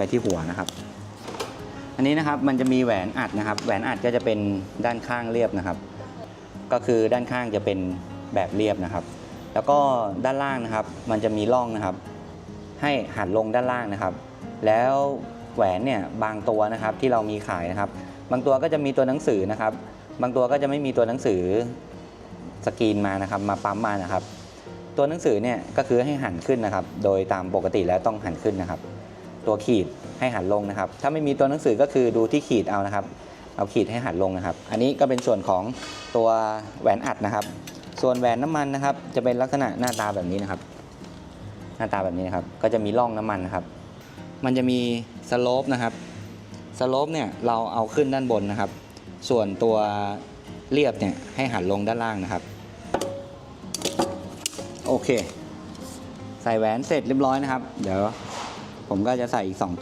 ไปที่หัวนะครับ อันนี้นะครับมันจะมีแหวนอัดนะครับ แหวนอัดก็จะเป็นด้านข้างเรียบนะครับ ก็คือด้านข้างจะเป็นแบบเรียบนะครับ แล้วก็ด้านล่างนะครับ มันจะมีร่องนะครับ ให้หันลงด้านล่างนะครับ แล้วแหวนเนี่ยบางตัวนะครับที่เรามีขายนะครับ บางตัวก็จะมีตัวหนังสือนะครับ บางตัวก็จะไม่มีตัวหนังสือสกรีนมานะครับ มาปั๊มมานะครับ ตัวหนังสือเนี่ยก็คือให้หันขึ้นนะครับ โดยตามปกติแล้วต้องหันขึ้นนะครับ ตัวขีดให้หันลงนะครับ ถ้าไม่มีตัวหนังสือก็คือดูที่ขีดเอานะครับ เอาขีดให้หันลงนะครับ อันนี้ก็เป็นส่วนของตัวแหวนอัดนะครับ ส่วนแหวนน้ำมันนะครับ จะเป็นลักษณะหน้าตาแบบนี้นะครับ หน้าตาแบบนี้นะครับ ก็จะมีร่องน้ำมันนะครับ มันจะมีสโลปนะครับ สโลปเนี่ยเราเอาขึ้นด้านบนนะครับ ส่วนตัวเรียบเนี่ยให้หันลงด้านล่างนะครับ โอเค ใส่แหวนเสร็จเรียบร้อยนะครับ เดี๋ยว ผมก็จะใส่อีก 2 ตัว